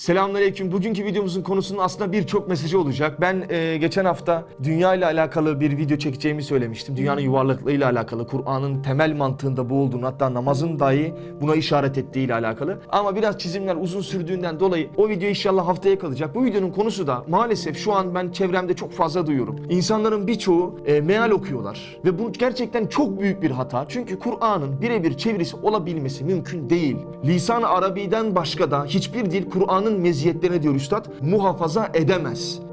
Selamünaleyküm. Bugünkü videomuzun konusunun aslında birçok mesajı olacak. Ben e, geçen hafta dünya ile alakalı bir video çekeceğimi söylemiştim. Dünyanın yuvarlaklığıyla alakalı, Kur'an'ın temel mantığında bu olduğunu, hatta namazın dahi buna işaret ettiği ile alakalı. Ama biraz çizimler uzun sürdüğünden dolayı o video inşallah haftaya kalacak. Bu videonun konusu da maalesef şu an ben çevremde çok fazla duyuyorum. İnsanların birçoğu e, meal okuyorlar ve bu gerçekten çok büyük bir hata. Çünkü Kur'an'ın birebir çevirisi olabilmesi mümkün değil. Lisan-ı Arabi'den başka da hiçbir dil Kur'an'ın meziyetlerine diyor üstad muhafaza edemez.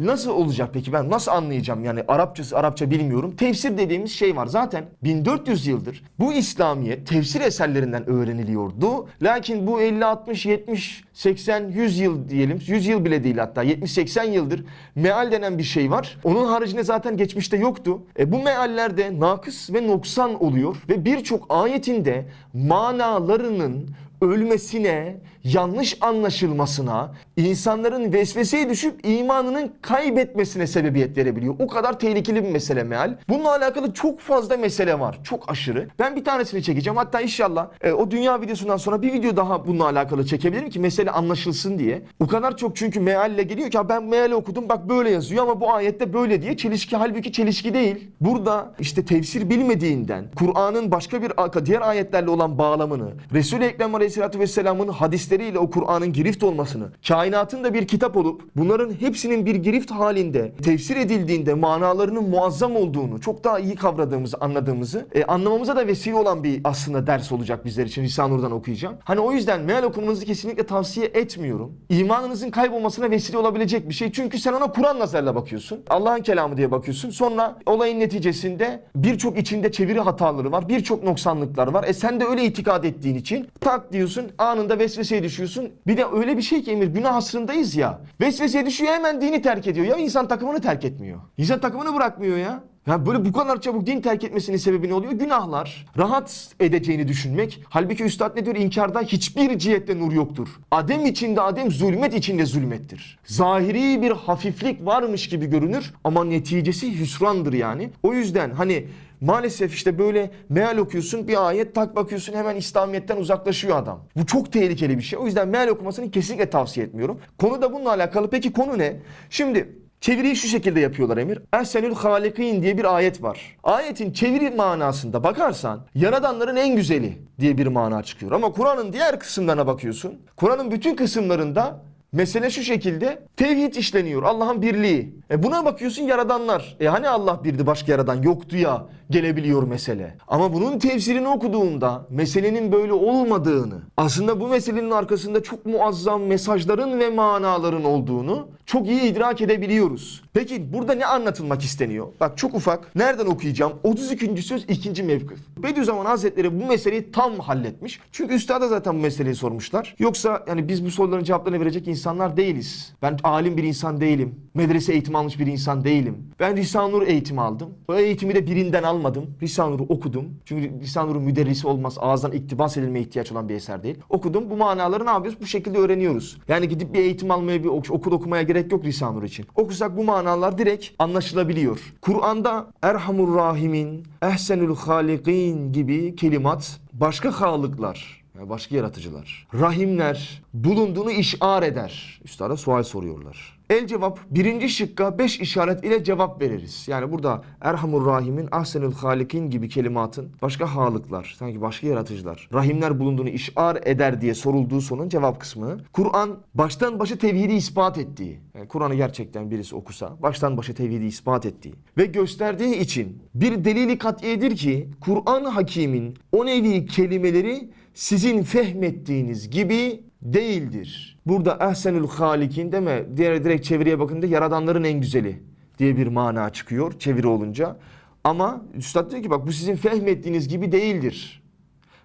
Nasıl olacak peki ben nasıl anlayacağım yani Arapçası Arapça bilmiyorum. Tefsir dediğimiz şey var zaten 1400 yıldır bu İslamiyet tefsir eserlerinden öğreniliyordu. Lakin bu 50 60 70 80 100 yıl diyelim 100 yıl bile değil hatta 70 80 yıldır meal denen bir şey var. Onun haricinde zaten geçmişte yoktu. E bu meallerde nakıs ve noksan oluyor ve birçok ayetinde manalarının ölmesine, yanlış anlaşılmasına, insanların vesveseye düşüp imanının kaybetmesine sebebiyet verebiliyor. O kadar tehlikeli bir mesele meal. Bununla alakalı çok fazla mesele var. Çok aşırı. Ben bir tanesini çekeceğim. Hatta inşallah e, o dünya videosundan sonra bir video daha bununla alakalı çekebilirim ki mesele anlaşılsın diye. O kadar çok çünkü mealle geliyor ki "Ya ben meal okudum bak böyle yazıyor ama bu ayette böyle diye çelişki halbuki çelişki değil. Burada işte tefsir bilmediğinden Kur'an'ın başka bir diğer ayetlerle olan bağlamını, Resul-i Ekrem Aleyhisselatü Vesselam'ın hadisleriyle o Kur'an'ın girift olmasını, kainatın da bir kitap olup bunların hepsinin bir girift halinde tefsir edildiğinde manalarının muazzam olduğunu çok daha iyi kavradığımızı, anladığımızı e, anlamamıza da vesile olan bir aslında ders olacak bizler için. Risale-i okuyacağım. Hani o yüzden meal okumanızı kesinlikle tavsiye etmiyorum. İmanınızın kaybolmasına vesile olabilecek bir şey. Çünkü sen ona Kur'an nazarıyla bakıyorsun. Allah'ın kelamı diye bakıyorsun. Sonra olayın neticesinde birçok içinde çeviri hataları var. Birçok noksanlıklar var. E sen de öyle itikad ettiğin için tak diyorsun anında vesveseye düşüyorsun. Bir de öyle bir şey ki Emir günah asrındayız ya. Vesveseye düşüyor hemen dini terk ediyor. Ya insan takımını terk etmiyor. İnsan takımını bırakmıyor ya. Ya böyle bu kadar çabuk din terk etmesinin sebebi ne oluyor? Günahlar. Rahat edeceğini düşünmek. Halbuki üstad ne diyor? İnkarda hiçbir cihette nur yoktur. Adem içinde adem, zulmet içinde zulmettir. Zahiri bir hafiflik varmış gibi görünür ama neticesi hüsrandır yani. O yüzden hani Maalesef işte böyle meal okuyorsun bir ayet tak bakıyorsun hemen İslamiyet'ten uzaklaşıyor adam. Bu çok tehlikeli bir şey. O yüzden meal okumasını kesinlikle tavsiye etmiyorum. Konu da bununla alakalı. Peki konu ne? Şimdi Çeviriyi şu şekilde yapıyorlar Emir. Ehsenül halikin diye bir ayet var. Ayetin çeviri manasında bakarsan yaradanların en güzeli diye bir mana çıkıyor. Ama Kur'an'ın diğer kısımlarına bakıyorsun. Kur'an'ın bütün kısımlarında Mesele şu şekilde tevhid işleniyor. Allah'ın birliği. E buna bakıyorsun yaradanlar. E hani Allah birdi başka yaradan yoktu ya gelebiliyor mesele. Ama bunun tefsirini okuduğunda meselenin böyle olmadığını, aslında bu meselenin arkasında çok muazzam mesajların ve manaların olduğunu çok iyi idrak edebiliyoruz. Peki burada ne anlatılmak isteniyor? Bak çok ufak. Nereden okuyacağım? 32. söz 2. mevkif. Bediüzzaman Hazretleri bu meseleyi tam halletmiş. Çünkü üstada zaten bu meseleyi sormuşlar. Yoksa yani biz bu soruların cevaplarını verecek insanlar değiliz. Ben alim bir insan değilim. Medrese eğitimi almış bir insan değilim. Ben Risale-i Nur eğitimi aldım. O eğitimi de birinden almadım. Risale-i Nur'u okudum. Çünkü Risale-i Nur'un müderrisi olmaz. Ağızdan iktibas edilmeye ihtiyaç olan bir eser değil. Okudum. Bu manaları ne yapıyoruz? Bu şekilde öğreniyoruz. Yani gidip bir eğitim almaya, bir ok- okul okumaya gerek yok Risale-i Nur için. Okusak bu manalar direkt anlaşılabiliyor. Kur'an'da Erhamur Rahimin, Ehsenül Halikin gibi kelimat başka halıklar yani başka yaratıcılar. Rahimler bulunduğunu işar eder. Üstada sual soruyorlar. El cevap birinci şıkka beş işaret ile cevap veririz. Yani burada Erhamur Rahimin, Ahsenül Halikin gibi kelimatın başka halıklar, sanki başka yaratıcılar, rahimler bulunduğunu işar eder diye sorulduğu sorunun cevap kısmı. Kur'an baştan başa tevhidi ispat ettiği, yani Kur'an'ı gerçekten birisi okusa, baştan başa tevhidi ispat ettiği ve gösterdiği için bir delili kat'iyedir ki Kur'an hakimin o nevi kelimeleri sizin fehmettiğiniz gibi değildir. Burada ehsenül halikin deme diğer direkt çeviriye bakınca yaradanların en güzeli diye bir mana çıkıyor çeviri olunca. Ama üstad diyor ki bak bu sizin fehmettiğiniz gibi değildir.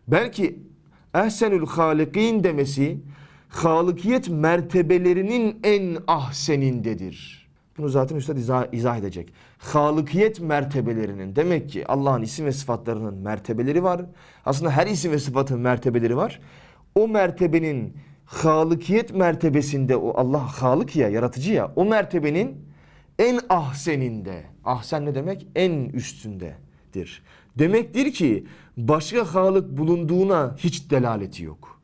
Belki ehsenül halikin demesi halıkiyet mertebelerinin en ahsenindedir. Bunu zaten üstad izah, izah edecek. Halıkiyet mertebelerinin demek ki Allah'ın isim ve sıfatlarının mertebeleri var. Aslında her isim ve sıfatın mertebeleri var. O mertebenin halıkiyet mertebesinde o Allah halık ya yaratıcı ya o mertebenin en ahseninde. Ahsen ne demek? En üstündedir. Demektir ki başka Halık bulunduğuna hiç delaleti yok.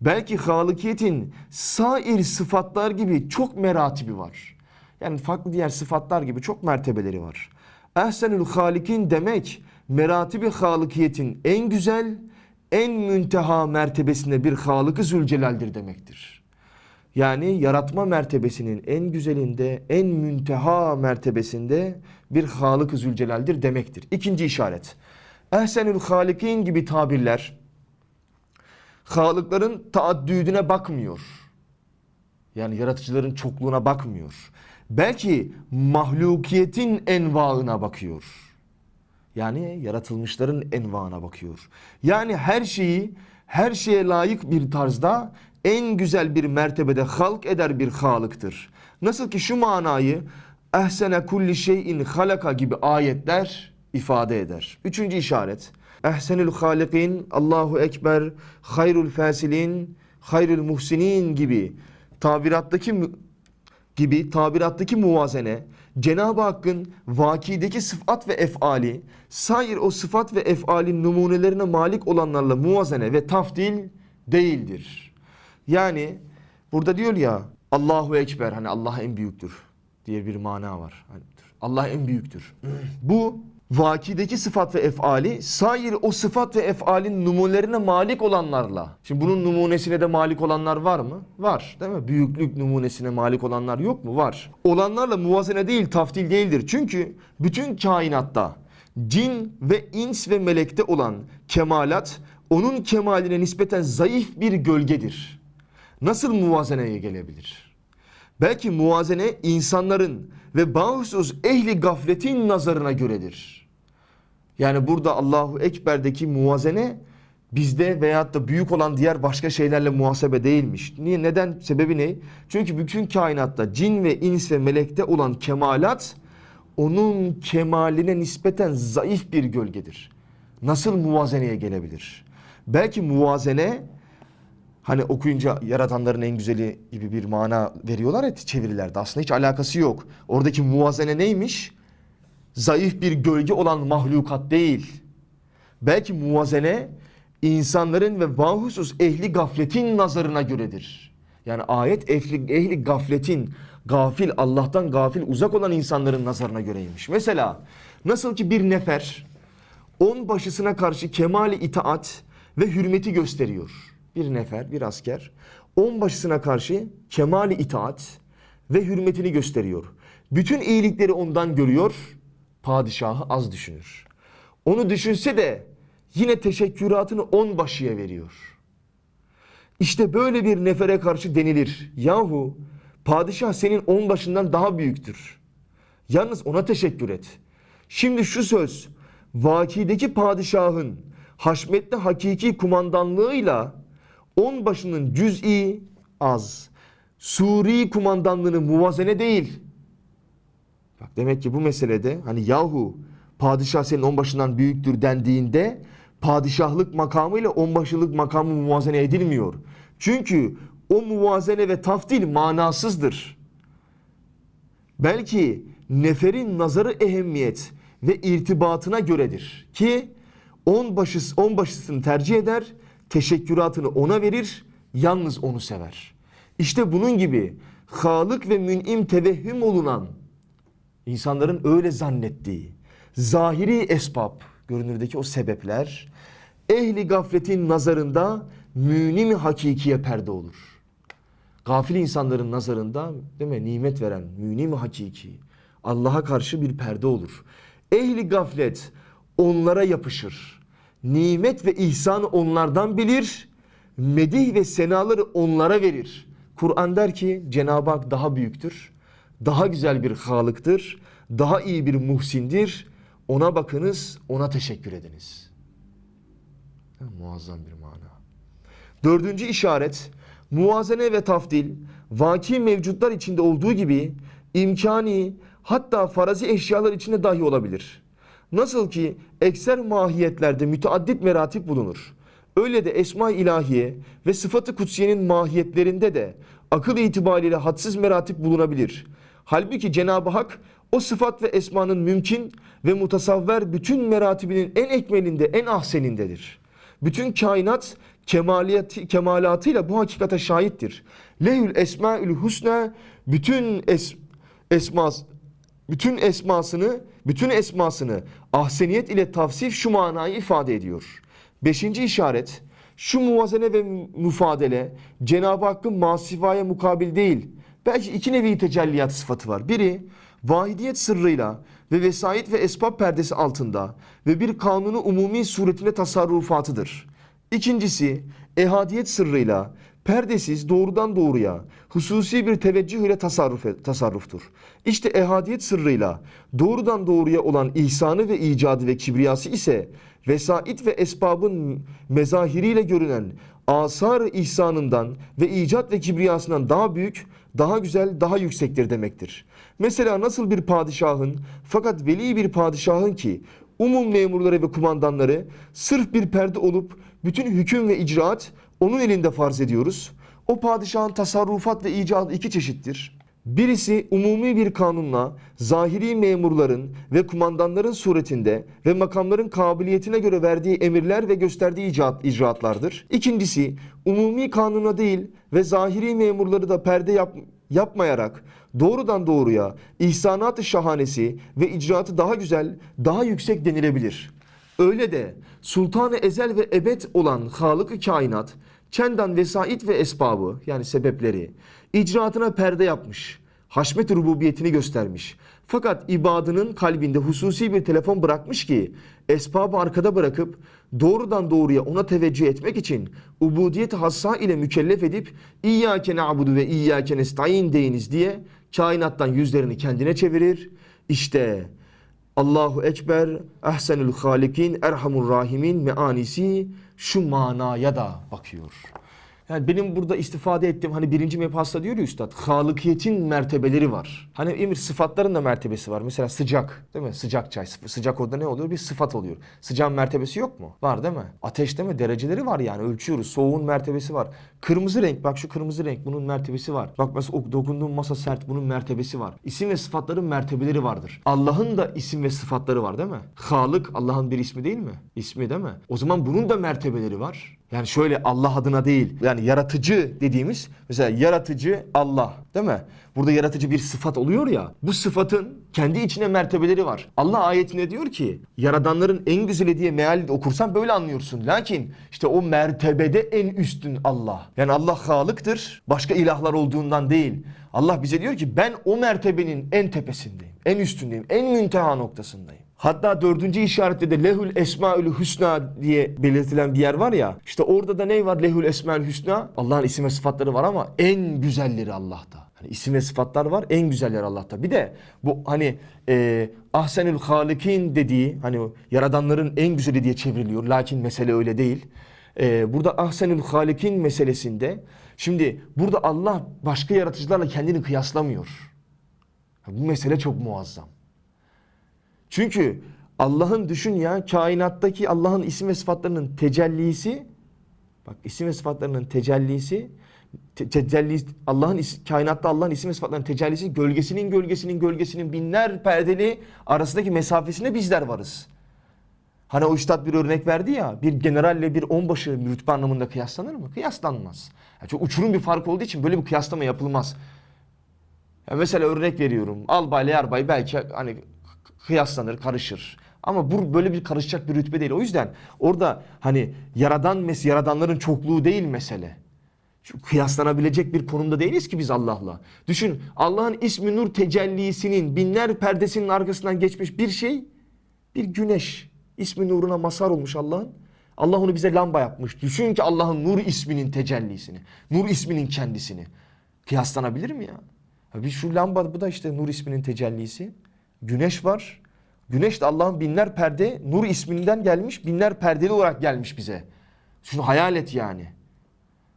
Belki Halıkiyetin sair sıfatlar gibi çok meratibi var. Yani farklı diğer sıfatlar gibi çok mertebeleri var. Ehsenül Halikin demek meratibi Halıkiyetin en güzel, en münteha mertebesinde bir Halık-ı Zülcelal'dir demektir. Yani yaratma mertebesinin en güzelinde, en münteha mertebesinde bir Halık-ı Zülcelal'dir demektir. İkinci işaret. Ehsenül Halikin gibi tabirler Halıkların taaddüdüne bakmıyor. Yani yaratıcıların çokluğuna bakmıyor. Belki mahlukiyetin envaına bakıyor. Yani yaratılmışların envaına bakıyor. Yani her şeyi her şeye layık bir tarzda en güzel bir mertebede halk eder bir halıktır. Nasıl ki şu manayı ehsene kulli şeyin halaka gibi ayetler ifade eder. Üçüncü işaret. Ehsenül halikin, Allahu Ekber, hayrul fasilin, hayrul muhsinin gibi tabirattaki gibi tabirattaki muvazene Cenab-ı Hakk'ın vakideki sıfat ve efali sair o sıfat ve efalin numunelerine malik olanlarla muvazene ve tafdil değildir. Yani burada diyor ya Allahu Ekber hani Allah en büyüktür diye bir mana var. Hani Allah en büyüktür. Bu vakideki sıfat ve efali sair o sıfat ve efalin numunelerine malik olanlarla. Şimdi bunun numunesine de malik olanlar var mı? Var değil mi? Büyüklük numunesine malik olanlar yok mu? Var. Olanlarla muvazene değil taftil değildir. Çünkü bütün kainatta cin ve ins ve melekte olan kemalat onun kemaline nispeten zayıf bir gölgedir. Nasıl muvazeneye gelebilir? Belki muvazene insanların ve bahusuz ehli gafletin nazarına göredir. Yani burada Allahu Ekber'deki muvazene bizde veyahut da büyük olan diğer başka şeylerle muhasebe değilmiş. Niye? Neden? Sebebi ne? Çünkü bütün kainatta cin ve ins ve melekte olan kemalat onun kemaline nispeten zayıf bir gölgedir. Nasıl muvazeneye gelebilir? Belki muvazene hani okuyunca yaratanların en güzeli gibi bir mana veriyorlar ya çevirilerde. Aslında hiç alakası yok. Oradaki muvazene neymiş? Zayıf bir gölge olan mahlukat değil. Belki muvazene insanların ve vahusus ehli gafletin nazarına göredir. Yani ayet ehli, ehli gafletin, gafil, Allah'tan gafil uzak olan insanların nazarına göreymiş. Mesela nasıl ki bir nefer on başısına karşı kemali itaat ve hürmeti gösteriyor. Bir nefer, bir asker on başısına karşı kemali itaat ve hürmetini gösteriyor. Bütün iyilikleri ondan görüyor, padişahı az düşünür. Onu düşünse de yine teşekküratını on başıya veriyor. İşte böyle bir nefere karşı denilir. Yahu padişah senin on başından daha büyüktür. Yalnız ona teşekkür et. Şimdi şu söz vakideki padişahın haşmetli hakiki kumandanlığıyla on başının cüz'i az. Suri kumandanlığının muvazene değil. Bak demek ki bu meselede hani yahu padişah senin onbaşından büyüktür dendiğinde padişahlık makamıyla onbaşılık makamı muvazene edilmiyor. Çünkü o muvazene ve taftil manasızdır. Belki neferin nazarı ehemmiyet ve irtibatına göredir ki on başıs on başısını tercih eder, teşekküratını ona verir, yalnız onu sever. İşte bunun gibi halık ve mün'im tevehhüm olunan İnsanların öyle zannettiği zahiri esbab, görünürdeki o sebepler ehli gafletin nazarında münim hakikiye perde olur. Gafil insanların nazarında değil mi nimet veren münim hakiki Allah'a karşı bir perde olur. Ehli gaflet onlara yapışır. Nimet ve ihsanı onlardan bilir. Medih ve senaları onlara verir. Kur'an der ki Cenab-ı Hak daha büyüktür daha güzel bir halıktır, daha iyi bir muhsindir. Ona bakınız, ona teşekkür ediniz. Ha, muazzam bir mana. Dördüncü işaret, muvazene ve tafdil, vaki mevcutlar içinde olduğu gibi imkani hatta farazi eşyalar içinde dahi olabilir. Nasıl ki ekser mahiyetlerde müteaddit meratip bulunur. Öyle de esma ilahiye ve sıfatı kutsiyenin mahiyetlerinde de akıl itibariyle hadsiz meratip bulunabilir. Halbuki Cenab-ı Hak O sıfat ve esmanın mümkün ve mutasavver bütün meratibinin en ekmelinde, en ahsenindedir. Bütün kainat kemaliyeti, kemalatıyla bu hakikate şahittir. Lehül esmaül husna bütün es, esmas bütün esmasını, bütün esmasını ahseniyet ile tavsif şu manayı ifade ediyor. Beşinci işaret, şu muvazene ve müfadele Cenab-ı Hakk'ın masifaya mukabil değil. Belki iki nevi tecelliyat sıfatı var. Biri vahidiyet sırrıyla ve vesait ve esbab perdesi altında ve bir kanunu umumi suretine tasarrufatıdır. İkincisi ehadiyet sırrıyla perdesiz doğrudan doğruya hususi bir teveccüh ile tasarruf, tasarruftur. İşte ehadiyet sırrıyla doğrudan doğruya olan ihsanı ve icadı ve kibriyası ise vesait ve esbabın mezahiriyle görünen asar ihsanından ve icat ve kibriyasından daha büyük, daha güzel, daha yüksektir demektir. Mesela nasıl bir padişahın fakat veli bir padişahın ki umum memurları ve kumandanları sırf bir perde olup bütün hüküm ve icraat onun elinde farz ediyoruz. O padişahın tasarrufat ve icadı iki çeşittir. Birisi umumi bir kanunla zahiri memurların ve kumandanların suretinde ve makamların kabiliyetine göre verdiği emirler ve gösterdiği icraat, icraatlardır. İkincisi umumi kanuna değil ve zahiri memurları da perde yap, yapmayarak doğrudan doğruya ihsanat-ı şahanesi ve icraatı daha güzel, daha yüksek denilebilir. Öyle de sultanı ezel ve ebed olan Halık-ı kainat, çendan vesait ve esbabı yani sebepleri icraatına perde yapmış. Haşmet rububiyetini göstermiş. Fakat ibadının kalbinde hususi bir telefon bırakmış ki esbabı arkada bırakıp doğrudan doğruya ona teveccüh etmek için ubudiyet hassa ile mükellef edip İyyâke na'budu ve İyyâke nestaîn deyiniz diye kainattan yüzlerini kendine çevirir. İşte Allahu Ekber, Ehsenül Halikin, Erhamur Rahimin meanisi şu manaya da bakıyor. Yani benim burada istifade ettiğim hani birinci mebhasta diyor ya üstad halıkiyetin mertebeleri var. Hani emir sıfatların da mertebesi var. Mesela sıcak değil mi? Sıcak çay. Sı- Sıcak orada ne oluyor? Bir sıfat oluyor. Sıcağın mertebesi yok mu? Var değil mi? Ateş değil mi? Dereceleri var yani ölçüyoruz. Soğuğun mertebesi var. Kırmızı renk bak şu kırmızı renk bunun mertebesi var. Bak mesela dokunduğun masa sert bunun mertebesi var. İsim ve sıfatların mertebeleri vardır. Allah'ın da isim ve sıfatları var değil mi? Halık Allah'ın bir ismi değil mi? İsmi değil mi? O zaman bunun da mertebeleri var. Yani şöyle Allah adına değil. Yani yaratıcı dediğimiz mesela yaratıcı Allah değil mi? Burada yaratıcı bir sıfat oluyor ya. Bu sıfatın kendi içine mertebeleri var. Allah ayetinde diyor ki yaradanların en güzeli diye meal okursan böyle anlıyorsun. Lakin işte o mertebede en üstün Allah. Yani Allah halıktır. Başka ilahlar olduğundan değil. Allah bize diyor ki ben o mertebenin en tepesindeyim. En üstündeyim. En münteha noktasındayım. Hatta dördüncü işarette de lehül esmaül hüsna diye belirtilen bir yer var ya. İşte orada da ne var lehül esmaül hüsna? Allah'ın isim ve sıfatları var ama en güzelleri Allah'ta. Hani isim ve sıfatlar var en güzelleri Allah'ta. Bir de bu hani e, ahsenül halikin dediği hani yaradanların en güzeli diye çevriliyor. Lakin mesele öyle değil. E, burada ahsenül halikin meselesinde şimdi burada Allah başka yaratıcılarla kendini kıyaslamıyor. Bu mesele çok muazzam. Çünkü Allah'ın düşün ya kainattaki Allah'ın isim ve sıfatlarının tecellisi bak isim ve sıfatlarının tecellisi te- tecelli Allah'ın kainatta Allah'ın isim ve sıfatlarının tecellisi gölgesinin gölgesinin gölgesinin binler perdeli arasındaki mesafesinde bizler varız. Hani o üstad bir örnek verdi ya bir generalle bir onbaşı rütbe anlamında kıyaslanır mı? Kıyaslanmaz. Yani çok uçurum bir fark olduğu için böyle bir kıyaslama yapılmaz. Ya mesela örnek veriyorum. Albay ile yarbay belki hani kıyaslanır, karışır. Ama bu böyle bir karışacak bir rütbe değil. O yüzden orada hani yaradan mes yaradanların çokluğu değil mesele. Şu kıyaslanabilecek bir konumda değiliz ki biz Allah'la. Düşün Allah'ın ismi nur tecellisinin binler perdesinin arkasından geçmiş bir şey bir güneş. İsmi nuruna mazhar olmuş Allah'ın. Allah onu bize lamba yapmış. Düşün ki Allah'ın nur isminin tecellisini. Nur isminin kendisini. Kıyaslanabilir mi ya? ya bir şu lamba bu da işte nur isminin tecellisi. Güneş var. Güneş de Allah'ın binler perde nur isminden gelmiş. Binler perdeli olarak gelmiş bize. Şunu hayal et yani.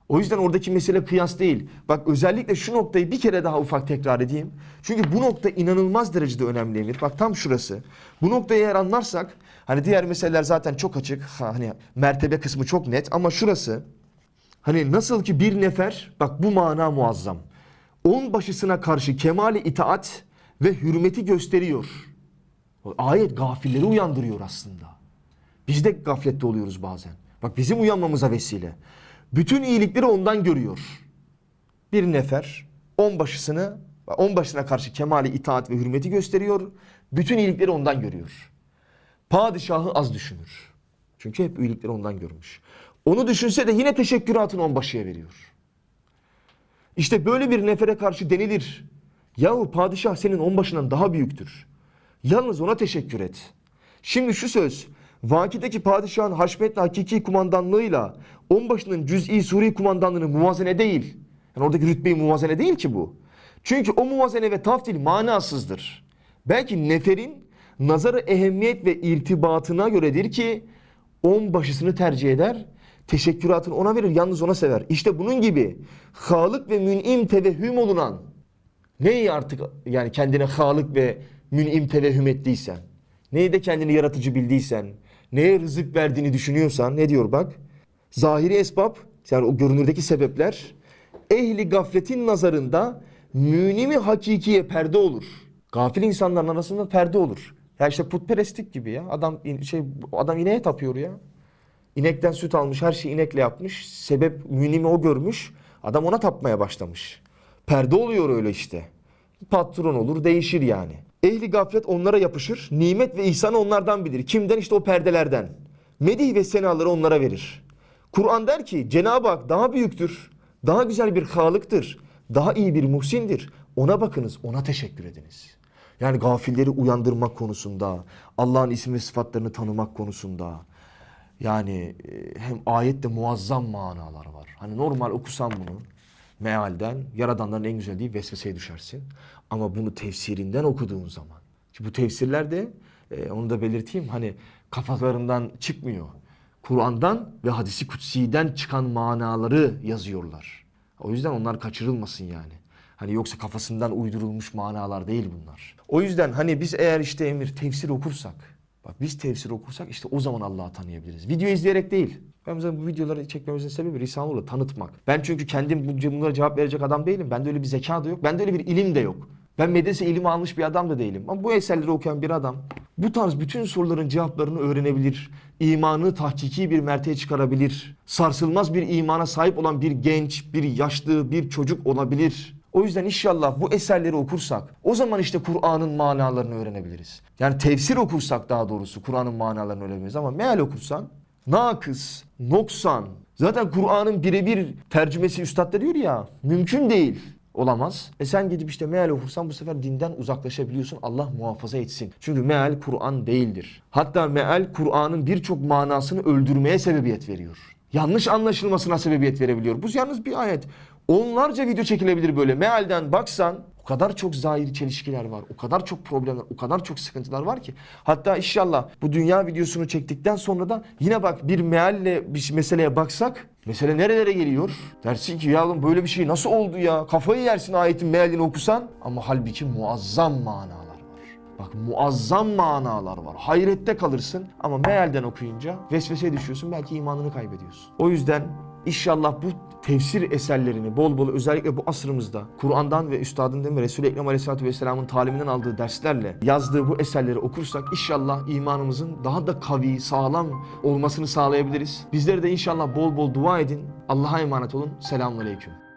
O yüzden oradaki mesele kıyas değil. Bak özellikle şu noktayı bir kere daha ufak tekrar edeyim. Çünkü bu nokta inanılmaz derecede önemli Emir. Bak tam şurası. Bu noktayı eğer anlarsak hani diğer meseleler zaten çok açık. Ha, hani mertebe kısmı çok net ama şurası hani nasıl ki bir nefer bak bu mana muazzam. On başısına karşı kemali itaat ve hürmeti gösteriyor. Ayet gafilleri uyandırıyor aslında. Biz de gaflette oluyoruz bazen. Bak bizim uyanmamıza vesile. Bütün iyilikleri ondan görüyor. Bir nefer onbaşısını, onbaşına karşı kemali itaat ve hürmeti gösteriyor. Bütün iyilikleri ondan görüyor. Padişahı az düşünür. Çünkü hep iyilikleri ondan görmüş. Onu düşünse de yine teşekküratını onbaşıya veriyor. İşte böyle bir nefere karşı denilir. Yahu padişah senin onbaşından daha büyüktür. Yalnız ona teşekkür et. Şimdi şu söz, vakideki padişahın haşmetli hakiki kumandanlığıyla onbaşının cüz'i suri kumandanlığını muvazene değil. Yani oradaki rütbeyi muvazene değil ki bu. Çünkü o muvazene ve taftil manasızdır. Belki neferin nazarı ehemmiyet ve irtibatına göredir ki onbaşısını tercih eder, teşekküratını ona verir, yalnız ona sever. İşte bunun gibi halık ve mün'im tevehhüm olunan Neyi artık yani kendine halık ve mün'im tevehhüm ettiysen, neyi de kendini yaratıcı bildiysen, neye rızık verdiğini düşünüyorsan ne diyor bak? Zahiri esbab yani o görünürdeki sebepler ehli gafletin nazarında münimi hakikiye perde olur. Gafil insanların arasında perde olur. Ya işte putperestlik gibi ya. Adam şey adam ineğe tapıyor ya. İnekten süt almış, her şeyi inekle yapmış. Sebep münimi o görmüş. Adam ona tapmaya başlamış. Perde oluyor öyle işte. Patron olur, değişir yani. Ehli gaflet onlara yapışır. Nimet ve ihsanı onlardan bilir. Kimden? İşte o perdelerden. Medih ve senaları onlara verir. Kur'an der ki Cenab-ı Hak daha büyüktür. Daha güzel bir halıktır. Daha iyi bir muhsindir. Ona bakınız, ona teşekkür ediniz. Yani gafilleri uyandırmak konusunda, Allah'ın isim ve sıfatlarını tanımak konusunda, yani e, hem ayette muazzam manalar var. Hani normal okusan bunu mealden yaradanların en güzel değil vesveseye düşersin. Ama bunu tefsirinden okuduğun zaman. Ki bu tefsirler de e, onu da belirteyim hani kafalarından çıkmıyor. Kur'an'dan ve hadisi kutsi'den çıkan manaları yazıyorlar. O yüzden onlar kaçırılmasın yani. Hani yoksa kafasından uydurulmuş manalar değil bunlar. O yüzden hani biz eğer işte emir tefsir okursak Bak biz tefsir okursak işte o zaman Allah'ı tanıyabiliriz. Video izleyerek değil. Ben bu videoları çekmemizin sebebi Risale-i tanıtmak. Ben çünkü kendim bu- bunlara cevap verecek adam değilim. Bende öyle bir zeka da yok. Bende öyle bir ilim de yok. Ben medrese ilimi almış bir adam da değilim. Ama bu eserleri okuyan bir adam bu tarz bütün soruların cevaplarını öğrenebilir. İmanı tahkiki bir merteye çıkarabilir. Sarsılmaz bir imana sahip olan bir genç, bir yaşlı, bir çocuk olabilir. O yüzden inşallah bu eserleri okursak o zaman işte Kur'an'ın manalarını öğrenebiliriz. Yani tefsir okursak daha doğrusu Kur'an'ın manalarını öğrenebiliriz ama meal okursan nakıs, noksan. Zaten Kur'an'ın birebir tercümesi üstad da diyor ya mümkün değil. Olamaz. E sen gidip işte meal okursan bu sefer dinden uzaklaşabiliyorsun. Allah muhafaza etsin. Çünkü meal Kur'an değildir. Hatta meal Kur'an'ın birçok manasını öldürmeye sebebiyet veriyor. Yanlış anlaşılmasına sebebiyet verebiliyor. Bu yalnız bir ayet. Onlarca video çekilebilir böyle. Mealden baksan kadar çok zahiri çelişkiler var. O kadar çok problemler, o kadar çok sıkıntılar var ki. Hatta inşallah bu dünya videosunu çektikten sonra da yine bak bir mealle bir meseleye baksak mesele nerelere geliyor? Dersin ki ya böyle bir şey nasıl oldu ya? Kafayı yersin ayetin mealini okusan ama halbuki muazzam manalar var. Bak muazzam manalar var. Hayrette kalırsın ama mealden okuyunca vesveseye düşüyorsun. Belki imanını kaybediyorsun. O yüzden inşallah bu tefsir eserlerini bol bol özellikle bu asrımızda Kur'an'dan ve Üstadın değil mi Resul-i Ekrem Aleyhisselatü Vesselam'ın taliminden aldığı derslerle yazdığı bu eserleri okursak inşallah imanımızın daha da kavi, sağlam olmasını sağlayabiliriz. Bizlere de inşallah bol bol dua edin. Allah'a emanet olun. Selamun Aleyküm.